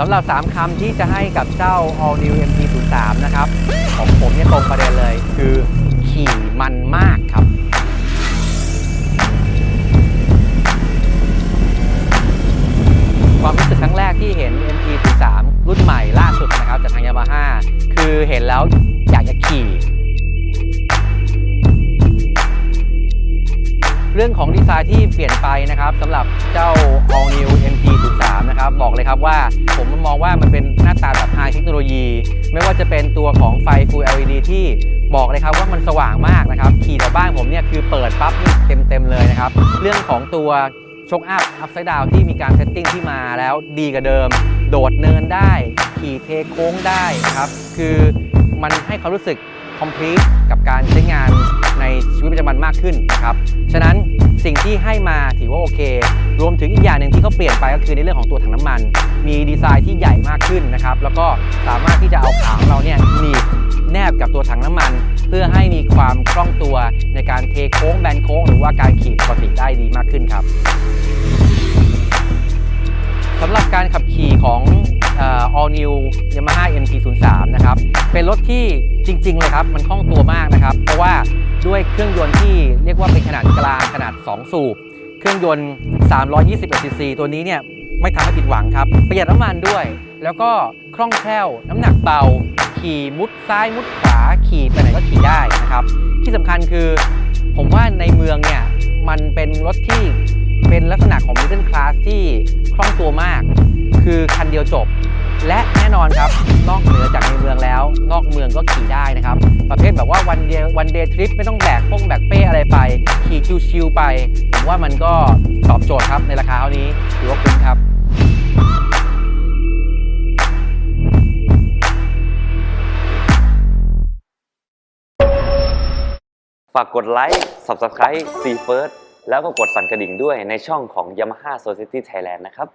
สำหรับ 3 คำที่จะให้กับเจ้า All New MT03 นะครับ ของผมเนี่ยตรงประเด็นเลย คือขี่มันมากครับ ความรู้สึกครั้งแรกที่เห็น MT03 รุ่นใหม่ล่าสุดนะครับจากทางยามาฮ่าคือเห็นแล้วอยากจะขี่เรื่องของดีไซน์ที่เปลี่ยนไปนะครับสำหรับเจ้า All New MT03 นะครับว่าผมมองว่ามันเป็นหน้าตาแบบไฮเทคโนโลยี ไม่ว่าจะเป็นตัวของไฟ Full LED ที่บอกเลยครับว่ามันสว่างมากนะครับ ขี่แถวบ้านผมเนี่ยคือเปิดปั๊บนี่เต็มเลยนะครับ เรื่องของตัวชกอัพอัพไซด์ดาวที่มีการเซตติ้งที่มาแล้วดีกว่าเดิม โดดเนินได้ ขี่เทโค้งได้นะครับ คือมันให้ความรู้สึก complete กับการใช้งานในชีวิตประจำวัน ขึ้นนะครับ ฉะนั้นสิ่งที่ให้มาถือว่าโอเค รวมถึงอีกอย่างหนึ่งที่เขาเปลี่ยนไปก็คือในเรื่องของตัวถังน้ำมัน มีดีไซน์ที่ใหญ่มากขึ้นนะครับ แล้วก็สามารถที่จะเอาขาของเราเนี่ยหนีบแนบกับตัวถังน้ำมัน เพื่อให้มีความคล่องตัวในการเทโค้งแบนโค้ง หรือว่าการขี่ปกติได้ดีมากขึ้นครับสำหรับการขับขี่ของ All New Yamaha MT03 นะครับ เป็นรถที่จริง ๆ เลยครับ มันคล่องตัวมากนะครับ เพราะว่า ด้วยเครื่องยนต์ที่เรียกว่าเป็นขนาดกลางขนาด 2 สูบ เครื่องยนต์321 cc ตัวนี้เนี่ยไม่ทำให้ผิดหวังครับ ประหยัดน้ำมันด้วย แล้วก็คล่องแคล่ว น้ำหนักเบา ขี่มุดซ้ายมุดขวาขี่ไปไหนก็ขี่ได้นะครับ ที่สำคัญคือ ผมว่าในเมืองเนี่ยมันเป็นรถที่เป็นลักษณะของ middle class ที่คล่องตัวมาก คือคันเดียวจบ และแน่นอนครับ นอกเหนือจากในเมืองแล้ว นอกเมืองก็ขี่ได้นะครับ ประเภทแบบ เดย์วันเดย์ทริปไม่ต้องแบกป้งแบกเป้อะไรไป ขี่ชิวๆไป ผมว่ามันก็ตอบโจทย์ครับในราคาเท่านี้ถือว่าคุ้มครับฝากกดไลค์ Subscribe C First แล้วก็กดสั่นกระดิ่งด้วยในช่องของ Yamaha Society Thailand นะครับ